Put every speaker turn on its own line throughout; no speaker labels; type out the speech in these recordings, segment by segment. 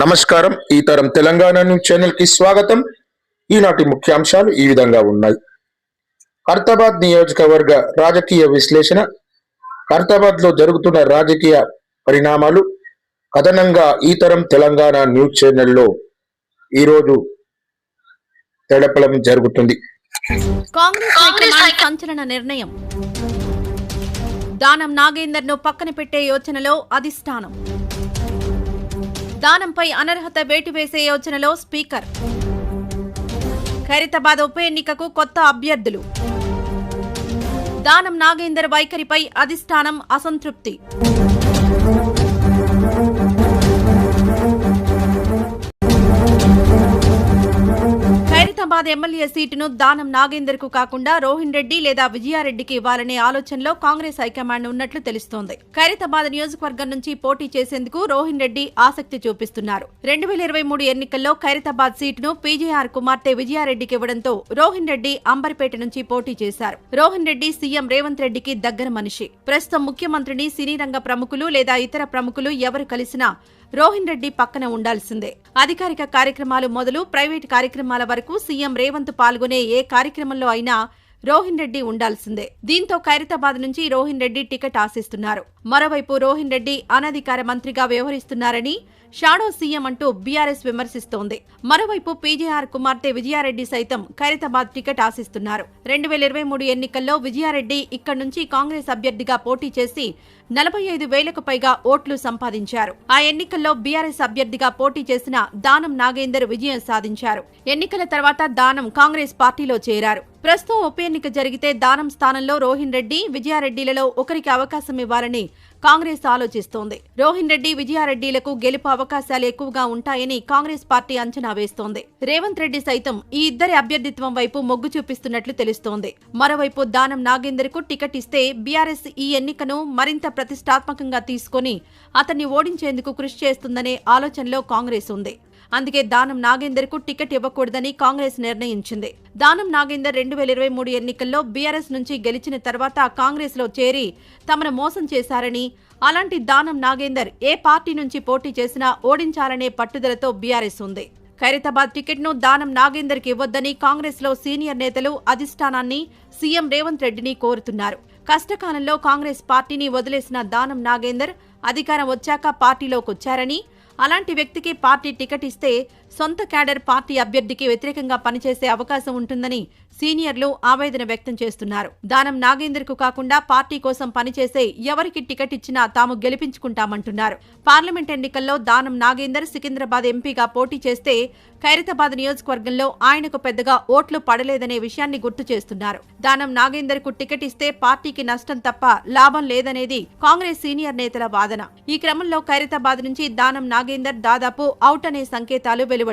నమస్కారం. ఈ తరం తెలంగాణ న్యూస్ ఛానల్కి స్వాగతం. ఈనాటి ముఖ్యాంశాలు ఈ విధంగా ఉన్నాయి. ఖర్తాబాద్ నియోజకవర్గ రాజకీయ విశ్లేషణ. ఖర్తాబాద్లో జరుగుతున్న రాజకీయ పరిణామాలు. కథనంగా ఈ తరం తెలంగాణ న్యూస్ ఛానల్లో ఈరోజు తెడపడం జరుగుతుంది.
కాంగ్రెస్ సంచలన నిర్ణయం. దానం నాగేందర్ను పక్కన పెట్టే యోచనలో అధిష్టానం. దానంపై అనర్హత వేటు వేసే యోచనలో స్పీకర్. ఖైరతాబాద్ ఉప ఎన్నికకు కొత్త అభ్యర్థులు. దానం నాగేందర్ వైఖరిపై అధిష్టానం అసంతృప్తి. నిజామాబాద్ ఎమ్మెల్యే సీటును దానం నాగేందర్కు కాకుండా రోహిన్ రెడ్డి లేదా విజయారెడ్డికి ఇవ్వాలనే ఆలోచనలో కాంగ్రెస్ హైకమాండ్ ఉన్నట్లు తెలుస్తోంది. ఖైరతాబాద్ నియోజకవర్గం నుంచి పోటీ చేసేందుకు రోహిన్ రెడ్డి ఆసక్తి చూపిస్తున్నారు. రెండు వేల ఇరవై మూడు ఎన్నికల్లో ఖైరతాబాద్ సీటును పీజేఆర్ కుమార్తె విజయారెడ్డికి ఇవ్వడంతో రోహిన్ రెడ్డి అంబర్పేట నుంచి పోటీ చేశారు. రోహిన్ రెడ్డి సీఎం రేవంత్ రెడ్డికి దగ్గర మనిషి. ప్రస్తుతం ముఖ్యమంత్రిని సినీ రంగ ప్రముఖులు లేదా ఇతర ప్రముఖులు ఎవరు కలిసినా రోహిన్ రెడ్డి పక్కన ఉండాల్సిందే. అధికారిక కార్యక్రమాలు మొదలు ప్రైవేట్ కార్యక్రమాల వరకు సీఎం రేవంత్ పాల్గొనే ఏ కార్యక్రమంలో అయినా రోహిన్ రెడ్డి ఉండాల్సిందే. దీంతో ఖైరతాబాద్ నుంచి రోహిన్ రెడ్డి టికెట్ ఆశిస్తున్నారు. మరోవైపు రోహిన్ రెడ్డి అనధికార మంత్రిగా వ్యవహరిస్తున్నారని షాడో సీఎం అంటూ బీఆర్ఎస్ విమర్శిస్తోంది. మరోవైపు పీజేఆర్ కుమార్తె విజయారెడ్డి సైతం ఖైరతాబాద్ టికెట్ ఆశిస్తున్నారు. రెండు వేల ఇరవై మూడు ఎన్నికల్లో విజయారెడ్డి ఇక్కడి నుంచి కాంగ్రెస్ అభ్యర్థిగా పోటీ చేసి నలభై ఐదు వేలకు పైగా ఓట్లు సంపాదించారు. ఆ ఎన్నికల్లో బీఆర్ఎస్ అభ్యర్థిగా పోటీ చేసిన దానం నాగేందర్ విజయం సాధించారు. ఎన్నికల తర్వాత దానం కాంగ్రెస్ పార్టీలో చేరారు. ప్రస్తుతం ఉప ఎన్నిక జరిగితే దానం స్థానంలో రోహిన్ రెడ్డి విజయారెడ్డిలలో ఒకరికి అవకాశం ఇవ్వాలని కాంగ్రెస్ ఆలోచిస్తోంది. రోహిన్ రెడ్డి విజయారెడ్డిలకు గెలుపు అవకాశాలు ఎక్కువగా ఉంటాయని కాంగ్రెస్ పార్టీ అంచనా వేస్తోంది. రేవంత్ రెడ్డి సైతం ఈ ఇద్దరి అభ్యర్థిత్వం వైపు మొగ్గు చూపిస్తున్నట్లు తెలుస్తోంది. మరోవైపు దానం నాగేందర్కు టికెట్ ఇస్తే బీఆర్ఎస్ ఈ ఎన్నికను మరింత ప్రతిష్టాత్మకంగా తీసుకొని అతన్ని ఓడించేందుకు కృషి చేస్తుందనే ఆలోచనలో కాంగ్రెస్ ఉంది. అందుకే దానం నాగేందర్కు టికెట్ ఇవ్వకూడదని కాంగ్రెస్ నిర్ణయించింది. దానం నాగేందర్ రెండు వేల ఇరవై మూడు ఎన్నికల్లో బీఆర్ఎస్ నుంచి గెలిచిన తర్వాత కాంగ్రెస్లో చేరి తమను మోసం చేశారని అలాంటి దానం నాగేందర్ ఏ పార్టీ నుంచి పోటీ చేసినా ఓడించాలనే పట్టుదలతో బీఆర్ఎస్ ఉంది. ఖైరతాబాద్ టికెట్ను దానం నాగేందర్కి ఇవ్వొద్దని కాంగ్రెస్లో సీనియర్ నేతలు అధిష్టానాన్ని సీఎం రేవంత్ రెడ్డిని కోరుతున్నారు. కష్టకాలంలో కాంగ్రెస్ పార్టీని వదిలేసిన దానం నాగేందర్ అధికారం వచ్చాక పార్టీలోకొచ్చారని అలాంటి వ్యక్తికి పార్టీ టికెట్ ఇస్తే సొంత క్యాడర్ పార్టీ అభ్యర్థికి వ్యతిరేకంగా పనిచేసే అవకాశం ఉంటుందని సీనియర్లు ఆవేదన వ్యక్తం చేస్తున్నారు. దానం నాగేందర్కు కాకుండా పార్టీ కోసం పనిచేసే ఎవరికి టికెట్ ఇచ్చినా తాము గెలిపించుకుంటామంటున్నారు. పార్లమెంట్ ఎన్నికల్లో దానం నాగేందర్ సికింద్రాబాద్ ఎంపీగా పోటీ చేస్తే ఖైరతాబాద్ నియోజకవర్గంలో ఆయనకు పెద్దగా ఓట్లు పడలేదనే విషయాన్ని గుర్తు చేస్తున్నారు. దానం నాగేందర్కు టికెట్ ఇస్తే పార్టీకి నష్టం తప్ప లాభం లేదనేది కాంగ్రెస్ సీనియర్ నేతల వాదన. ఈ క్రమంలో ఖైరతాబాద్ నుంచి దానం నాగేందర్ దాదాపు అవుట్ అనే సంకేతాలు వెలువ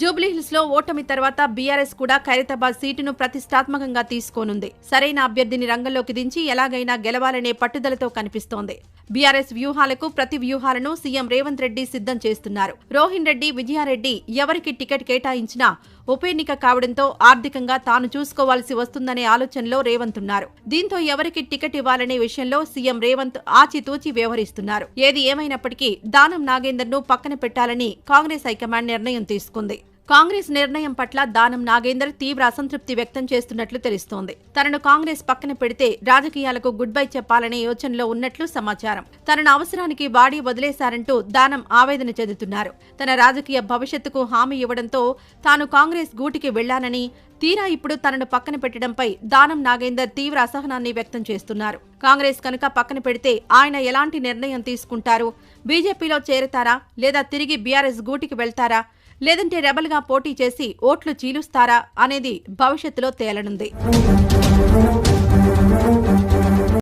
జూబ్లీహిల్స్లో ఓటమి తర్వాత బీఆర్ఎస్ కూడా ఖైరతాబాద్ సీటును ప్రతిష్టాత్మకంగా తీసుకోనుంది. సరైన అభ్యర్థిని రంగంలోకి దించి ఎలాగైనా గెలవాలనే పట్టుదలతో కనిపిస్తోంది. బీఆర్ఎస్ వ్యూహాలకు ప్రతి వ్యూహాలను సీఎం రేవంత్ రెడ్డి సిద్ధం చేస్తున్నారు. రోహిన్ రెడ్డి విజయారెడ్డి ఎవరికి టికెట్ కేటాయించినా ఉప ఎన్నిక కావడంతో ఆర్థికంగా తాను చూసుకోవాల్సి వస్తుందనే ఆలోచనలో రేవంత్ ఉన్నారు. దీంతో ఎవరికి టికెట్ ఇవ్వాలనే విషయంలో సీఎం రేవంత్ ఆచితూచి వ్యవహరిస్తున్నారు. ఏది ఏమైనప్పటికీ దానం నాగేందర్ను పక్కన పెట్టాలని కాంగ్రెస్ హైకమాండ్ నిర్ణయం తీసుకుంది. కాంగ్రెస్ నిర్ణయం పట్ల దానం నాగేందర్ తీవ్ర అసంతృప్తి వ్యక్తం చేస్తున్నట్లు తెలుస్తోంది. తనను కాంగ్రెస్ పక్కన పెడితే రాజకీయాలకు గుడ్ బై చెప్పాలనే యోచనలో ఉన్నట్లు సమాచారం. తనను అవసరానికి వాడి వదిలేశారంటూ దానం ఆవేదన చెందుతున్నారు. తన రాజకీయ భవిష్యత్తుకు హామీ ఇవ్వడంతో తాను కాంగ్రెస్ గూటికి వెళ్ళానని తీరా ఇప్పుడు తనను పక్కన పెట్టడంపై దానం నాగేందర్ తీవ్ర అసహనాన్ని వ్యక్తం చేస్తున్నారు. కాంగ్రెస్ కనుక పక్కన పెడితే ఆయన ఎలాంటి నిర్ణయం తీసుకుంటారు? బీజేపీలో చేరతారా? లేదా తిరిగి బీఆర్ఎస్ గూటికి వెళ్తారా? లేదంటే రెబల్గా పోటీ చేసి ఓట్లు చీలుస్తారా అనేది భవిష్యత్తులో తేలనుంది.